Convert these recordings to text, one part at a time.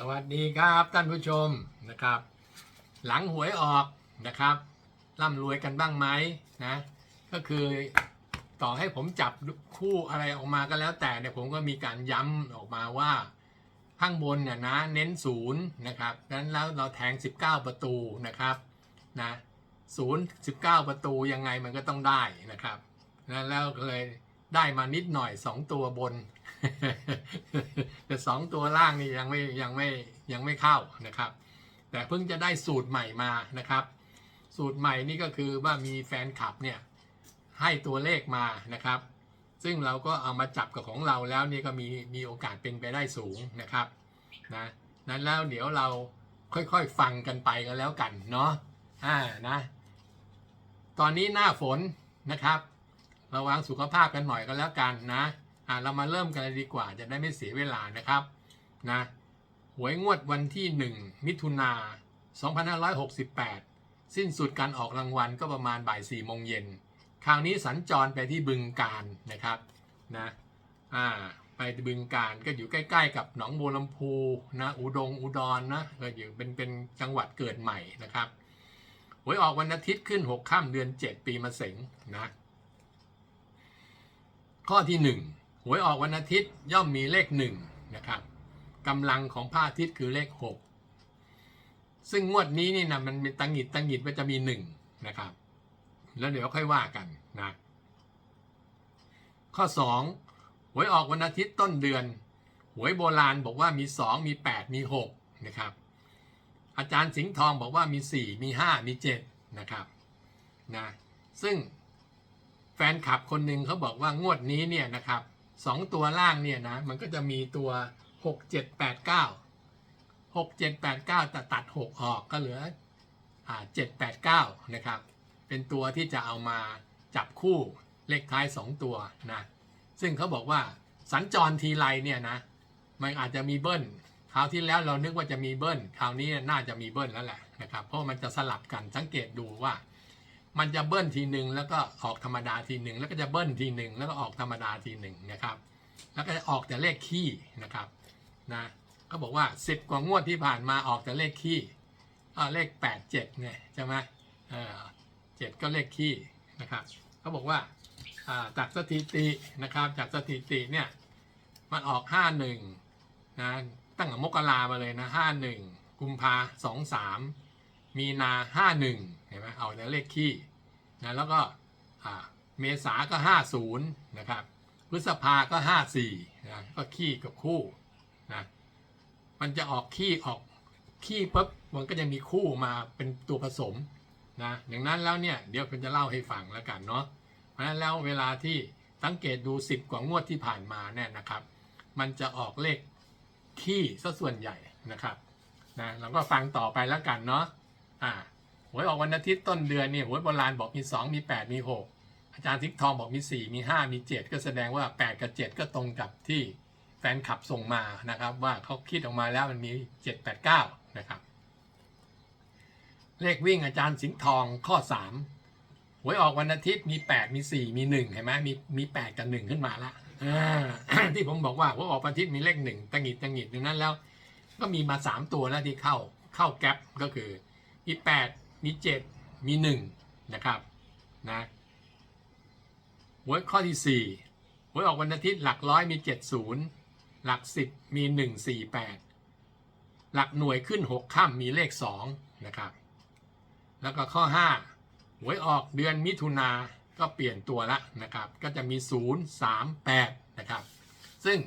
สวัสดีครับท่านผู้ชมนะครับ หลังหวยออกนะครับร่ำรวยกันบ้างไหมนะก็คือต่อให้ผมจับคู่อะไรออกมาก็แล้วแต่เนี่ยผมก็มีการย้ำออกมาว่า ข้างบนเนี่ยนะเน้นศูนย์นะครับดังนั้นแล้วเราแทง 19 ประตูนะครับนะศูนย์สิบเก้าประตูยังไงมันก็ต้องได้นะครับนะแล้วก็เลยได้มานิดหน่อย 2 ตัวบน แต่สองตัวล่างนี่ยังไม่ยังไม่ยังไม่เข้านะครับ แต่เพิ่งจะได้สูตรใหม่มานะครับ สูตรใหม่นี่ก็คือว่ามีแฟนคลับเนี่ยให้ตัวเลขมานะครับ ซึ่งเราก็เอามาจับกับของเราแล้วนี่ก็มีมีโอกาสเป็นไปได้สูงนะครับนะนั้นแล้วเดี๋ยวเราค่อยๆฟังกันไปกันแล้วกันเนาะอ่านะตอนนี้หน้าฝนนะครับ ระวังสุขภาพกันหน่อยก็แล้วกันนะ อ่าเรามาเริ่มกันเลยดีกว่าจะได้ไม่เสียเวลานะครับนะหวยงวดวันที่ 1 มิถุนา2568 สิ้นสุดการออกรางวัลก็ประมาณบ่าย4โมงเย็นคราวนี้สัญจรไปที่บึงการนะครับนะอ่าไปบึงการก็อยู่ใกล้ ๆ กับหนองบัวลำพูนะอุดงอุดรนะก็อยู่เป็นเป็นจังหวัดเกิดใหม่นะครับหวยออกวันอาทิตย์ขึ้น 6 ค่ำเดือน 7 ปีมะเสงนะข้อที่ 1 หวยออกวันอาทิตย์ย่อมมีเลข1นะครับกำลังของพระอาทิตย์คือเลข6ซึ่งงวดนี้นี่นะมันเป็นตังหิดตังหิดว่าจะมี1นะครับ แล้วเดี๋ยวค่อยว่ากันนะข้อ2หวยออกวันอาทิตย์ต้นเดือน หวยโบราณบอกว่ามี2มี8มี6นะครับ อาจารย์สิงห์ทองบอกว่ามี4มี5มี7นะครับนะซึ่งแฟนคลับคนหนึ่งเขาบอกว่างวดนี้เนี่ยนะครับ สองตัวล่างเนี่ยนะมันก็จะมีตัว6 7 8 9 6 7 8 9แต่ตัด6ออกก็เหลืออ่า7 8 9นะครับ เป็นตัวที่จะเอามาจับคู่เลขท้าย2ตัวนะซึ่งเขาบอกว่าสัญจรทีไรเนี่ยนะมันอาจจะมีเบิ้ลคราวที่แล้วเรานึกว่าจะมีเบิ้ลคราวนี้น่าจะมีเบิ้ลแล้วแหละนะครับเพราะมันจะสลับกันสังเกตดูว่า มันจะเบิ้ลทีหนึ่งแล้วก็ออกธรรมดาทีหนึ่งแล้วก็จะเบิ้ลทีหนึ่งแล้วก็ออกธรรมดาทีหนึ่งนะครับ แล้วก็จะออกแต่เลขขี้นะครับนะก็บอกว่า 10 กว่างวดที่ผ่านมาออกแต่เลขขี้เลข 8 7เนี่ยใช่ไหมเจ็ดก็เลขขี้นะครับเขาบอกว่าจากสถิตินะครับจากสถิติเนี่ยมันออก 51นะตั้งแต่มกรามาเลยนะ 51 กุมภา23 มีนา 51 มเอาแต่เลขขี้นะแล้วก็เมษาก็ห้าศูนย์นะครับ พฤษภาก็ห้าสี่นะก็ขี้กับคู่นะมันจะออกขี้ออกขี้ปุ๊บมันก็จะมีคู่มาเป็นตัวผสมนะอย่างนั้นแล้วเนี่ยเดี๋ยวผมจะเล่าให้ฟังแล้วกันเนาะเพราะฉะนั้นแล้วเวลาที่สังเกตดู 10 กว่างวดที่ผ่านมาเนี่ยนะครับ มันจะออกเลขขี้ซะส่วนใหญ่นะครับนะเราก็ฟังต่อไปแล้วกันเนาะอ่า วยออกวันอาทิตย์ต้นเดือนเนี่ยหวยโบราณบอกมี 2 มี 8 มี 6 อาจารย์ทิกทองบอกมี 4 มี 5 มี 7 ก็แสดงว่า 8 กับ 7 ก็ตรงกับที่แฟนคลับส่งมานะครับ ว่าเขาคิดออกมาแล้วมันมี 7 8 9 นะครับ เลขวิ่งอาจารย์สิงห์ทองข้อ 3 หวยออกวันอาทิตย์มี 8 มี 4 มี 1 เห็นไหมมีมี 8 กับ 1 ขึ้นมาละที่ผมบอกว่าหวยออกวันอาทิตย์มีเลข1ตังหิดตังหิดดังนั้นแล้ว ก็มีมา 3 ตัวแล้วที่เข้าเข้าแก๊ปก็คือมี8 มี 7 มี 1 นะครับนะหวยข้อที่ 4 หวยออกวันอาทิตย์หลักร้อยมี 70 หลัก 10 มี 148 หลักหน่วยขึ้น 6ค่ำมีเลข 2 นะครับ แล้วก็ข้อ 5 หวยออกเดือนมิถุนาก็เปลี่ยนตัวละนะครับ ก็จะมี 0 3 8 นะครับ ซึ่ง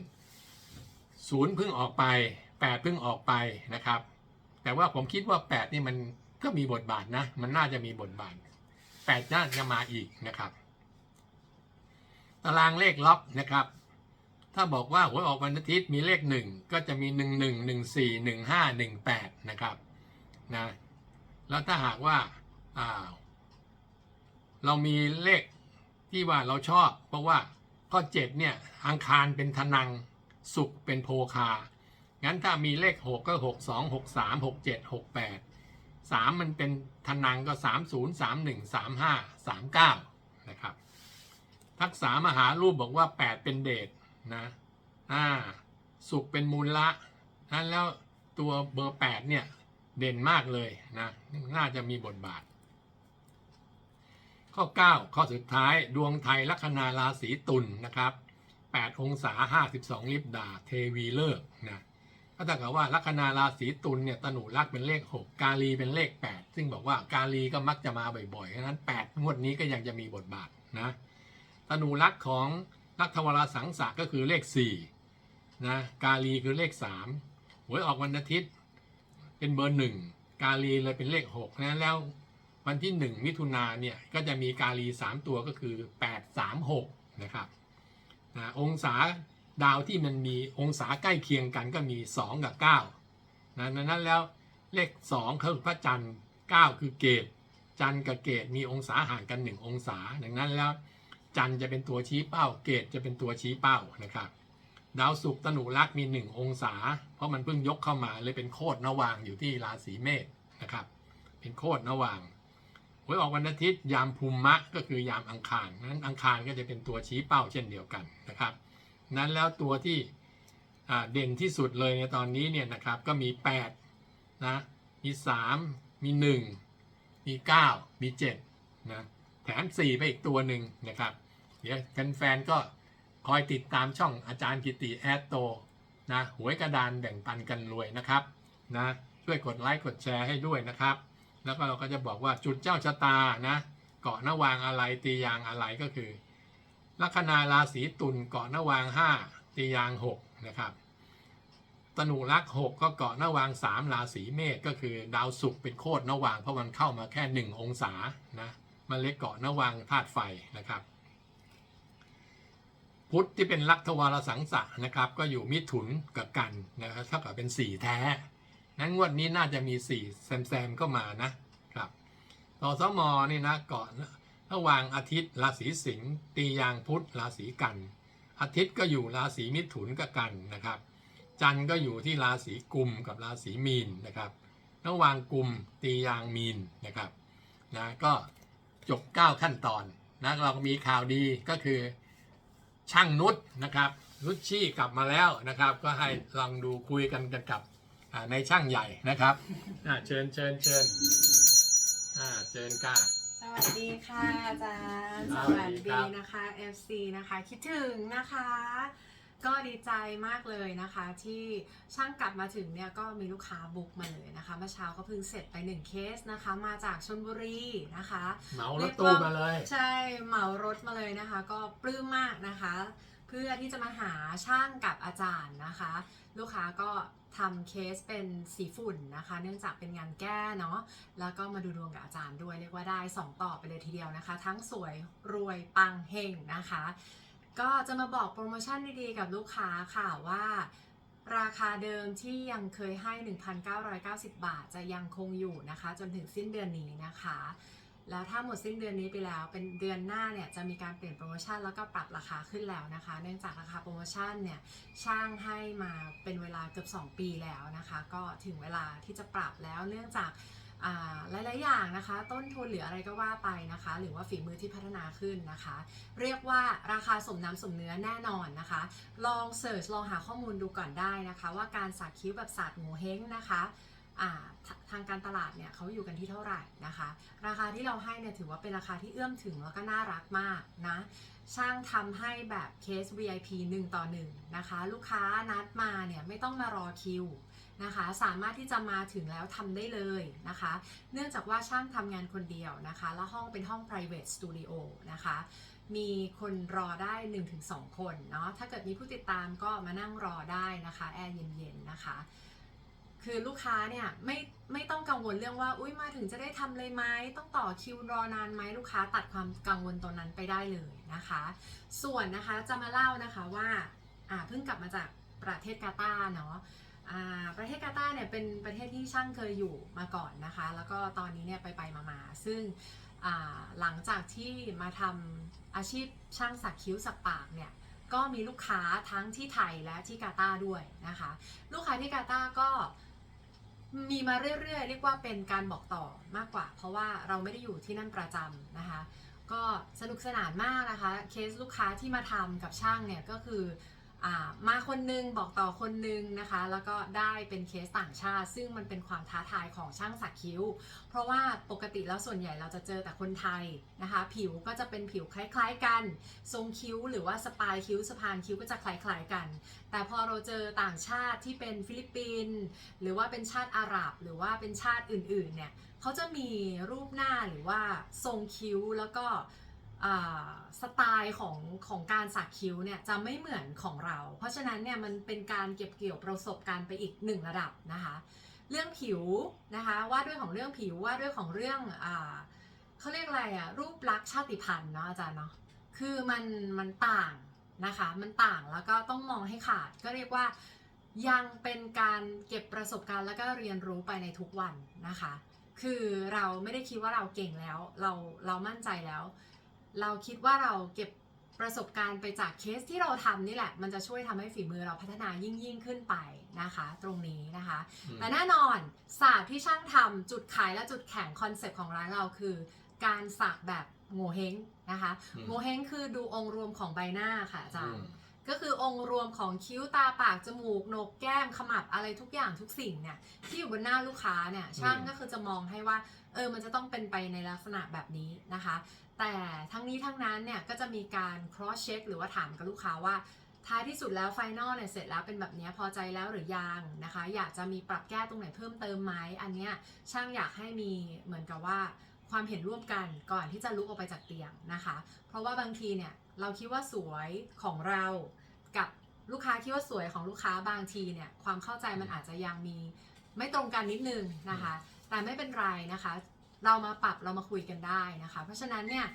0 เพิ่งออกไป 8 เพิ่งออกไปนะครับ แต่ว่าผมคิดว่า 8 นี่มัน ก็มีบทบาทนะ มันน่าจะมีบทบาท8น่าจะมาอีกนะครับ ตารางเลขล็อกนะครับ ถ้าบอกว่าหวยออกวันอาทิตย์มีเลข1ก็จะมี1 1 1 4 1 5 1 8นะครับนะแล้วถ้าหากว่าอ่าเรามีเลขที่ว่าเราชอบ เพราะว่าข้อ7เนี่ยอังคารเป็นทนังสุขเป็นโพคา งั้นถ้ามีเลข6ก็6 2 6 3 6 7 6 8 3มั สามมันเป็นทนังก็3 0 3 1 3 5 3 9นะครับ ทักษามหารูปบอกว่า8เป็นเดชนะอ่าสุขเป็นมูลละนั้นแล้วตัวเบอร์แปดเนี่ยเด่นมากเลยนะ น่าจะมีบทบาท ข้อ 9 ข้อสุดท้ายดวงไทยลัคนาราศีตุลนนะครับ 8 องศา 52 ลิบดา เทวีเลิกนะ ก็ถ้ากับว่าลัคนาราศีตุลเนี่ยตนุรักเป็นเลข 6 กาลีเป็นเลข 8 ซึ่งบอกว่ากาลีก็มักจะมาบ่อยๆฉะนั้น 8 งวดนี้ก็ยังจะมีบทบาทนะตนุรักของลัทวราสังสะก็คือเลข4นะกาลีคือเลข3หวยออกวันอาทิตย์เป็นเบอร์หนึ่งกาลีเลยเป็นเลข6นะแล้ววันที่ 1 มิถุนาเนี่ยก็จะมีกาลี 3 ตัวก็คือ 8 3 6นะครับนะองศา ดาวที่มันมีองศาใกล้เคียงกันก็มี 2 กับ9นะนั้นแล้วเลข2คือพระจันทร์ 9 คือเกตจันทร์กับเกตมีองศาห่างกัน 1 องศา ดังนั้นแล้ว จันทร์จะเป็นตัวชี้เป้า เกตจะเป็นตัวชี้เป้านะครับดาวศุกร์ตนุรักษ์มี 1 องศา เพราะมันเพิ่งยกเข้ามาเลยเป็นโคดนวางอยู่ที่ราศีเมษนะครับ เป็นโคดนวางหวยออกวันอาทิตย์ยามภูมิมะก็คือยามอังคารนั้นอังคารก็จะเป็นตัวชี้เป้าเช่นเดียวกันนะครับ นั้นแล้วตัวที่เด่นที่สุดเลยในตอนนี้เนี่ยนะครับก็มี8นะมี 3 มี 1 มี 9 มี7นะแถม 4 ไปอีกตัวหนึ่งนะครับ เดี๋ยวแฟนๆก็คอยติดตามช่องอาจารย์กิติแอดโตนะหวยกระดานแบ่งปันกันรวยนะครับนะช่วยกดไลค์กดแชร์ให้ด้วยนะครับ แล้วก็เราก็จะบอกว่าจุดเจ้าชะตานะเกาะนวางอะไรตียางอะไรก็คือ ลัคนาราศีตุลเกาะนวาง5ตียาง6นะครับตนุรักษ์6ก็เกาะนวาง3ราศีเมษก็คือดาวศุกร์เป็นโคดนวางเพราะมันเข้ามาแค่1องศานะมันเล็กเกาะนวางธาตุไฟนะครับ พุทธที่เป็นลักทวารสังสะนะครับก็อยู่มิถุนกับกันนะครับเท่ากับเป็น4แท้ นั้นงวดนี้น่าจะมี4แซมแซมๆเข้ามานะครับต่อสมอนี่นะเกาะ ระหว่างอาทิตย์ราศีสิงห์ตียางพุธราศีกัน อาทิตย์ก็อยู่ราศีมิถุนกับกันนะครับ จันทร์ก็อยู่ที่ราศีกุมกับราศีมีนนะครับระหว่างกุมตียางมีนนะครับนะก็จบ 9 ขั้นตอนนะเราก็มีข่าวดีก็คือช่างนุชนะครับนุชชี่กลับมาแล้วนะครับ ก็ให้ลองดูคุยกันกันกับในช่างใหญ่นะครับเชิญเชิญเชิญเชิญก้า สวัสดีค่ะอาจารย์สสวัวัสสดีดีครับนะคะ FC นะคะ คิดถึงนะคะ ก็ดีใจมากเลยนะคะ ที่ช่างกลับมาถึงเนี่ยก็มีลูกค้าบุ๊กมาเลยนะคะเมื่อเช้าก็เพิ่งเสร็จไปหนึ่งเคสนะคะ มาจากชนบุรีนะคะเหมารถตู้มาเลย ใช่เหมารถมาเลยนะคะ ก็ปลื้มมากนะคะ เพื่อที่จะมาหาช่างกับอาจารย์นะคะ ลูกค้าก็ทำเคสเป็นสีฝุ่นนะคะ เนื่องจากเป็นงานแก้เนาะแล้วก็มาดูดวงกับอาจารย์ด้วยเรียกว่าได้ 2 ต่อไปเลยทีเดียวนะคะ ทั้งสวยรวยปังเฮงนะคะ ก็จะมาบอกโปรโมชั่นดีๆกับลูกค้าค่ะว่าราคาเดิมที่ยังเคยให้ 1,990 บาท จะยังคงอยู่นะคะ จนถึงสิ้นเดือนนี้นะคะ แล้วถ้าหมดสิ้นเดือนนี้ไปแล้ว เป็นเดือนหน้าเนี่ยจะมีการเปลี่ยนโปรโมชั่นแล้วก็ปรับราคาขึ้นแล้วนะคะ เนื่องจากราคาโปรโมชั่นเนี่ยช่างให้มาเป็นเวลาเกือบ 2 ปีแล้วนะคะ ก็ถึงเวลาที่จะปรับแล้วเนื่องจากอ่าหลาย ๆ อย่างนะคะ ต้นทุนหรืออะไรก็ว่าไปนะคะ หรือว่าฝีมือที่พัฒนาขึ้นนะคะ เรียกว่าราคาสมน้ำสมเนื้อแน่นอนนะคะ ลองเสิร์ชลองหาข้อมูลดูก่อนได้นะคะ ว่าการสักคิ้วแบบศาสตร์โงเฮงนะคะ ทางการตลาดเนี่ยเขาอยู่กันที่เท่าไหร่นะคะ ราคาที่เราให้เนี่ยถือว่าเป็นราคาที่เอื้อมถึงแล้วก็น่ารักมากนะ ช่างทำให้แบบเคส VIP 1 ต่อ 1 นะคะ ลูกค้านัดมาเนี่ยไม่ต้องมารอคิวนะคะสามารถที่จะมาถึงแล้วทำได้เลยนะคะ เนื่องจากว่าช่างทำงานคนเดียวนะคะ แล้วห้องเป็นห้อง private studio นะคะมีคนรอได้ 1-2 คนเนาะถ้าเกิดมีผู้ติดตามก็มานั่งรอได้นะคะ แอร์เย็นๆนะคะ คือลูกค้าเนี่ยไม่ไม่ต้องกังวลเรื่องว่าอุ้ยมาถึงจะได้ทำเลยไหมต้องต่อคิวรอนานไหมลูกค้าตัดความกังวลตรงนั้นไปได้เลยนะคะ ส่วนนะคะจะมาเล่านะคะว่าอ่าเพิ่งกลับมาจากประเทศกาตาร์เนาะประเทศกาตาร์เนี่ยเป็นประเทศที่ช่างเคยอยู่มาก่อนนะคะ แล้วก็ตอนนี้เนี่ยไปไปๆมาซึ่งหลังจากที่มาทำอาชีพช่างสักคิ้วสักปากเนี่ยก็มีลูกค้าทั้งที่ไทยและที่กาตาร์ด้วยนะคะ ลูกค้าที่กาตาร์ก็ มีมาเรื่อยๆ เรียกว่าเป็นการบอกต่อมากกว่า เพราะว่าเราไม่ได้อยู่ที่นั่นประจำนะคะ ก็สนุกสนานมากนะคะ เคสลูกค้าที่มาทำกับช่างเนี่ยก็คือ มาคนนึงบอกต่อคนนึงนะคะ แล้วก็ได้เป็นเคสต่างชาติ ซึ่งมันเป็นความท้าทายของช่างสักคิ้ว เพราะว่าปกติแล้วส่วนใหญ่เราจะเจอแต่คนไทยนะคะ ผิวก็จะเป็นผิวคล้ายๆกัน ทรงคิ้วหรือว่าสปายคิ้วสะพานคิ้วก็จะคล้ายๆกัน แต่พอเราเจอต่างชาติที่เป็นฟิลิปปินส์หรือว่าเป็นชาติอาหรับ หรือว่าเป็นชาติอื่นๆเนี่ยเขาจะมีรูปหน้าหรือว่าทรงคิ้วแล้วก็ สไตล์ของของการสักคิ้วเนี่ยจะไม่เหมือนของเรา เพราะฉะนั้นเนี่ยมันเป็นการเก็บเกี่ยวประสบการณ์ไปอีกหนึ่งระดับนะคะ เรื่องผิวนะคะว่าด้วยของเรื่องผิวว่าด้วยของเรื่องอเขาเรียกอะไรอะรูปลักษณ์ชาติพันธุ์เนาะอาจารย์เนาะคือมันมันต่างนะคะ มันต่างแล้วก็ต้องมองให้ขาดก็เรียกว่ายังเป็นการเก็บประสบการณ์แล้วก็เรียนรู้ไปในทุกวันนะคะ คือเราไม่ได้คิดว่าเราเก่งแล้ว เราเรามั่นใจแล้ว เราคิดว่าเราเก็บประสบการณ์ไปจากเคสที่เราทำนี่แหละ มันจะช่วยทำให้ฝีมือเราพัฒนายิ่งยิ่งขึ้นไปนะคะ ตรงนี้นะคะอืมแต่แน่นอนศาสตร์ที่ช่างทำจุดขายและจุดแข็งคอนเซปต์ของร้านเราคือ การสักแบบโงเฮงนะคะอืมโงเฮงคือดูองค์รวมของใบหน้าค่ะอาจารอืย์ม ก็คือองค์รวมของคิ้วตาปากจมูกโหนกแก้มขมับอะไรทุกอย่างทุกสิ่งเนี่ยที่อยู่บนหน้าลูกค้าเนี่ยช่างก็คือจะมองให้ว่าเออมันจะต้องเป็นไปในลักษณะแบบนี้นะคะ แต่ทั้งนี้ทั้งนั้นเนี่ยก็จะมีการ cross check หรือว่าถามกับลูกค้าว่าท้ายที่สุดแล้วไฟนอลเนี่ยเสร็จแล้วเป็นแบบเนี้ยพอใจแล้วหรือยังนะคะ อยากจะมีปรับแก้ตรงไหนเพิ่มเติมไหมอันเนี้ยช่างอยากให้มีเหมือนกับว่าความเห็นร่วมกันก่อนที่จะลุกออกไปจากเตียงนะคะ เพราะว่าบางทีเนี่ยเราคิดว่าสวยของเรากับ ลูกค้าคิดว่าสวยของลูกค้าบางทีเนี่ยความเข้าใจมันอาจจะยังมีไม่ตรงกันนิดนึงนะคะ แต่ไม่เป็นไรนะคะ เรามาปรับเรามาคุยกันได้นะคะ เพราะฉะนั้นเนี่ย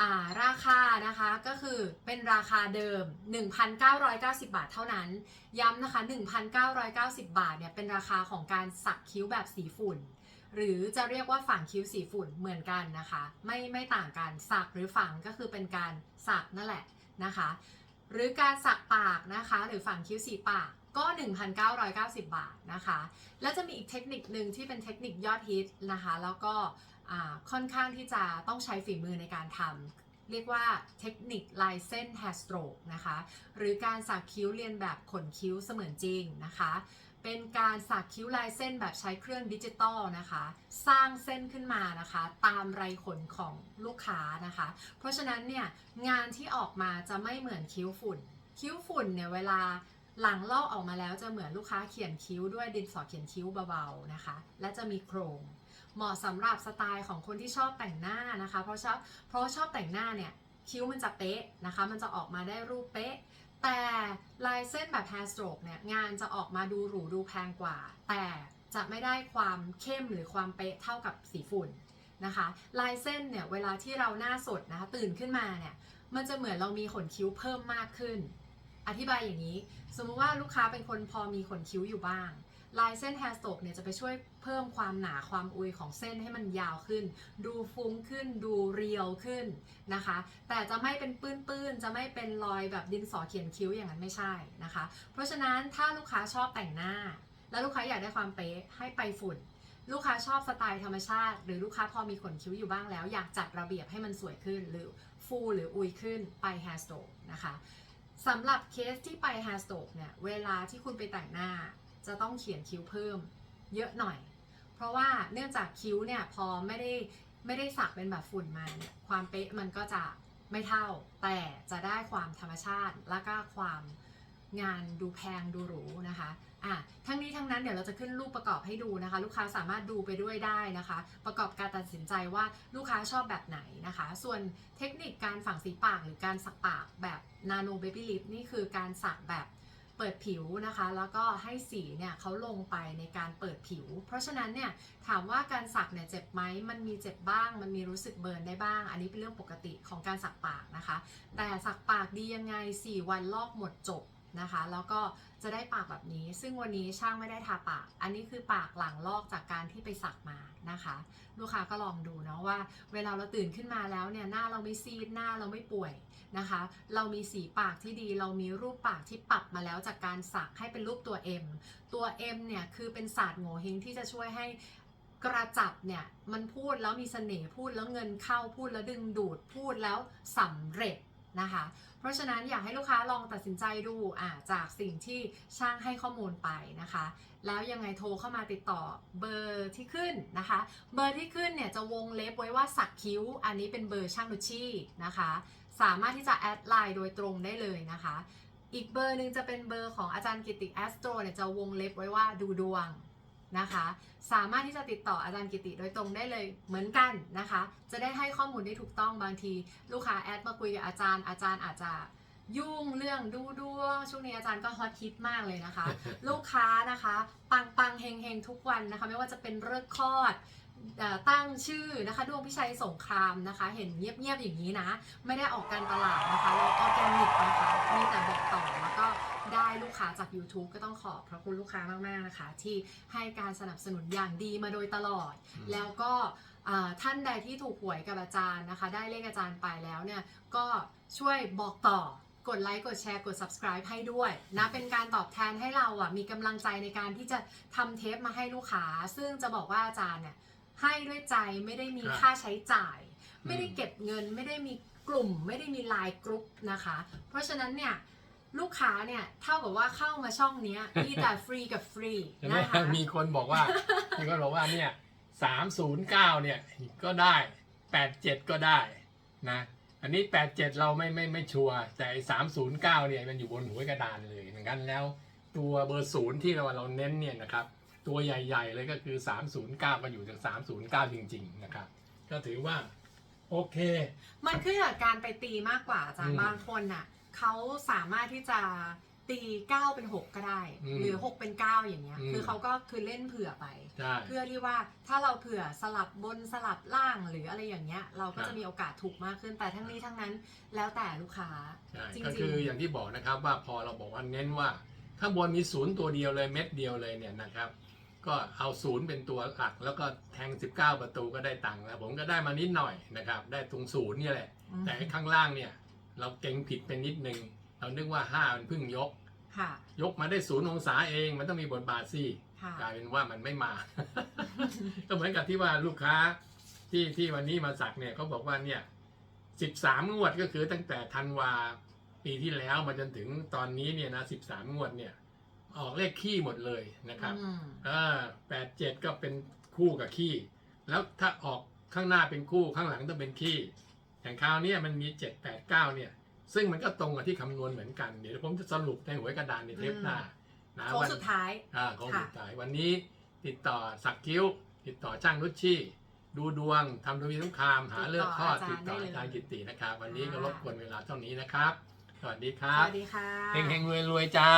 อ่าราคานะคะก็คือเป็นราคาเดิม 1,990 บาทเท่านั้น ย้ำนะคะ 1,990 บาทเนี่ยเป็นราคาของการสักคิ้วแบบสีฝุ่น หรือจะเรียกว่าฝังคิ้วสีฝุ่นเหมือนกันนะคะ ไม่ไม่ต่างกันสักหรือฝังก็คือเป็นการสักนั่นแหละนะคะ หรือการสักปากนะคะ หรือฝังคิ้วสีปากก็ 1,990 บาทนะคะ แล้วจะมีอีกเทคนิคหนึ่งที่เป็นเทคนิคยอดฮิตนะคะ แล้วก็ค่อนข้างที่จะต้องใช้ฝีมือในการทำเรียกว่าเทคนิคลายเส้นแฮสโตรกนะคะ หรือการสักคิ้วเรียนแบบขนคิ้วเสมือนจริงนะคะ เป็นการสักคิ้วลายเส้นแบบใช้เครื่องดิจิตอลนะคะ สร้างเส้นขึ้นมานะคะ ตามไรขนของลูกค้านะคะ เพราะฉะนั้นเนี่ยงานที่ออกมาจะไม่เหมือนคิ้วฝุ่น คิ้วฝุ่นเนี่ยเวลาหลังลอกออกมาแล้วจะเหมือนลูกค้าเขียนคิ้วด้วยดินสอเขียนคิ้วเบาๆนะคะ และจะมีโครงเหมาะสำหรับสไตล์ของคนที่ชอบแต่งหน้านะคะ เพราะชอบเพราะชอบแต่งหน้าเนี่ยคิ้วมันจะเป๊ะนะคะ มันจะออกมาได้รูปเป๊ะ แต่ลายเส้นแบบแฮสโตรป์เนี่ยงานจะออกมาดูหรูดูแพงกว่า แต่จะไม่ได้ความเข้มหรือความเป๊ะเท่ากับสีฝุ่นนะคะลายเส้นเนี่ยเวลาที่เราหน้าสดนะคะตื่นขึ้นมาเนี่ยมันจะเหมือนเรามีขนคิ้วเพิ่มมากขึ้น อธิบายอย่างนี้ สมมติว่าลูกค้าเป็นคนพอมีขนคิ้วอยู่บ้าง ลายเส้น hair stroke เนี่ยจะไปช่วยเพิ่มความหนาความอุยของเส้นให้มันยาวขึ้น ดูฟุ้งขึ้น ดูเรียวขึ้นนะคะ แต่จะไม่เป็นปื้นๆ จะไม่เป็นรอยแบบดินสอเขียนคิ้วอย่างนั้นไม่ใช่นะคะ เพราะฉะนั้นถ้าลูกค้าชอบแต่งหน้า แล้วลูกค้าอยากได้ความเป๊ะให้ไปฝุ่นลูกค้าชอบสไตล์ธรรมชาติ หรือลูกค้าพอมีขนคิ้วอยู่บ้างแล้ว อยากจัดระเบียบให้มันสวยขึ้น หรือฟูหรืออุยขึ้นไป hair stroke นะคะสำหรับเคสที่ไป hair stroke เนี่ยเวลาที่คุณไปแต่งหน้า จะต้องเขียนคิ้วเพิ่มเยอะหน่อย เพราะว่าเนื่องจากคิ้วเนี่ยพอไม่ได้ไม่ได้สักเป็นแบบฝุ่นมาเนี่ยความเป๊ะมันก็จะไม่เท่า แต่จะได้ความธรรมชาติและก็ความงานดูแพงดูหรูนะคะอะทั้งนี้ทั้งนั้นเดี๋ยวเราจะขึ้นรูปประกอบให้ดูนะคะ ลูกค้าสามารถดูไปด้วยได้นะคะ ประกอบการตัดสินใจว่าลูกค้าชอบแบบไหนนะคะ ส่วนเทคนิคการฝังสีปากหรือการสักปากแบบนาโนเบบี้ลิปนี่คือการสักแบบ เปิดผิวนะคะ แล้วก็ให้สีเนี่ยเขาลงไปในการเปิดผิว เพราะฉะนั้นเนี่ยถามว่าการสักเนี่ยเจ็บไหมมันมีเจ็บบ้าง มันมีรู้สึกเบิร์นได้บ้าง อันนี้เป็นเรื่องปกติของการสักปากนะคะ แต่สักปากดียังไง 4 วันลอกหมดจบ นะคะ แล้วก็จะได้ปากแบบนี้ ซึ่งวันนี้ช่างไม่ได้ทาปาก อันนี้คือปากหลังลอกจากการที่ไปสักมานะคะ ลูกค้าก็ลองดูเนาะว่า เวลาเราตื่นขึ้นมาแล้วเนี่ยหน้าเราไม่ซีดหน้าเราไม่ป่วยนะคะ เรามีสีปากที่ดีเรามีรูปปากที่ปรับมาแล้วจากการสักให้เป็นรูปตัว M ตัว M เนี่ยคือเป็นศาสตร์โง่เฮงที่จะช่วยให้กระจับเนี่ยมันพูดแล้วมีเสน่ห์พูดแล้วเงินเข้าพูดแล้วดึงดูดพูดแล้วสำเร็จ นะคะ เพราะฉะนั้นอยากให้ลูกค้าลองตัดสินใจดูอ่าจากสิ่งที่ช่างให้ข้อมูลไปนะคะ แล้วยังไงโทรเข้ามาติดต่อเบอร์ที่ขึ้นนะคะ เบอร์ที่ขึ้นเนี่ยจะวงเล็บไว้ว่าสักคิ้ว อันนี้เป็นเบอร์ช่างนุชชี่นะคะ สามารถที่จะแอดไลน์โดยตรงได้เลยนะคะอีกเบอร์หนึ่งจะเป็นเบอร์ของอาจารย์กิติแอสโตรเนี่ยจะวงเล็บไว้ว่าดูดวง นะคะ สามารถที่จะติดต่ออาจารย์กิติโดยตรงได้เลยเหมือนกันนะคะ จะได้ให้ข้อมูลได้ถูกต้องบางที ลูกค้าแอดมาคุยกับอาจารย์อาจารย์อาจจะยุ่งเรื่องดูดวงช่วงนี้อาจารย์ก็ฮอตฮิตมากเลยนะคะ ลูกค้านะคะ ปังปังเฮงเฮงทุกวันนะคะ ไม่ว่าจะเป็นเลิกคลอด ตั้งชื่อนะคะดวงพิชัยสงครามนะคะ เห็นเงียบๆอย่างนี้นะ ไม่ได้ออกการตลาดนะคะเราออร์แกนิกนะคะมีแต่บอกต่อแล้วก็ได้ลูกค้าจาก YouTube ก็ต้องขอบพระคุณลูกค้ามากๆนะคะ ที่ให้การสนับสนุนอย่างดีมาโดยตลอดอืมแล้วก็อ่าท่านใดที่ถูกหวยกับอาจารย์นะคะ ได้เลขอาจารย์ไปแล้วเนี่ยก็ช่วยบอกต่อกดไลค์กดแชร์กด subscribe ให้ด้วยนะเป็นการตอบแทนให้เราอะมีกำลังใจในการที่จะทำเทปมาให้ลูกค้า ซึ่งจะบอกว่าอาจารย์เนี่ย ให้ด้วยใจไม่ได้มีครับค่าใช้จ่ายอืมไม่ได้เก็บเงิน ไม่ได้มีกลุ่ม ไม่ได้มีไลน์กรุ๊ปนะคะ เพราะฉะนั้นเนี่ยลูกค้าเนี่ยเท่ากับว่าเข้ามาช่องเนี้ยมีแต่ฟรีกับฟรีเห็นไหมนะคะมีคนบอกว่ามีคนบอกว่าเนี่ยสามศูนย์เก้าเนี่ยก็ได้แปดเจ็ดก็ได้นะอันนี้แปดเจ็ดเราไม่ไม่ไม่ชัวร์แต่สามศูนย์เก้าเนี่ยมันอยู่บนหัวกระดานเลยอย่างนั้นแล้วตัวเบอร์ศูนย์ที่เราเราเน้นเนี่ยนะครับ ตัวใหญ่ๆ เลยก็คือ 309ก็อยู่จาก 309 จริง ๆ นะครับ ก็ถือว่า โอเค มันขึ้นกับการไปตีมากกว่าอาจารอืย์มบางคนน่ะเขาสามารถที่จะตี9เป็น6ก็ได้ อืมหรือ 6 เป็น 9 อย่างเงี้ย อืม คือเขาก็คือเล่นเผื่อไป ใช่ เพื่อที่ว่าถ้าเราเผื่อสลับบนสลับล่างหรืออะไรอย่างเงี้ย เราก็ครับ จะมีโอกาสถูกมากขึ้นแต่ทั้งนี้ทั้งนั้นแล้วแต่ลูกค้า ใช่จริงๆ ก็คืออย่างที่บอกนะครับว่าพอเราบอกว่าเน้นว่า ข้างบนมีศูนย์ตัวเดียวเลยเม็ดเดียวเลยเนี่ยนะครับ ก็เอาศูนย์เป็นตัวหลัก แล้วก็แทง 19 ประตูก็ได้ตังค์แล้ว ผมก็ได้มานิดหน่อยนะครับ ได้ตรงศูนย์เนี่ยแหละ อืมแต่ไอ้ข้างล่างเนี่ย เราเก่งผิดไปนิดนึง เรานึกว่า 5 มันเพิ่งยก ค่ะยกมาได้ศูนย์องศาเองมันต้องมีบทบาทสิค่ะกลายเป็นว่ามันไม่มา ก็เหมือนกับที่ว่าลูกค้าที่ที่วันนี้มาสักเนี่ยเขาบอกว่าเนี่ยสิบสามงวดก็คือตั้งแต่ธันวาปีที่แล้วมาจนถึงตอนนี้เนี่ยนะสิบสามงวดเนี่ย ออกเลขขี้หมดเลยนะครับอืมอ่าแปดเจ็ดก็เป็นคู่กับขี้ แล้วถ้าออกข้างหน้าเป็นคู่ข้างหลังต้องเป็นขี้อย่างคราวเนี้ยมันมีเจ็ดแปดเก้าเนี่ย ซึ่งมันก็ตรงกับที่คำนวณเหมือนกัน เดี๋ยวผมจะสรุปในหัวกระดานในเทปหน้านะโค้งวัน สุดท้าย อ่าของค่ะ สุดท้ายวันนี้ติดต่อสักคิ้ว ติดต่อช่างรุชชี่ ดูดวงทำทวีสงครามหาเลือกข้อดติติดดต่ต่อออาอาจาจารรย์ย์กิตตินะครับ วันนี้ก็ค่ะรบกวนเวลาเท่านี้นะครับ สวัสดีคสรับวัสดีค่ะ เฮงเฮงรวยรวยๆจ้า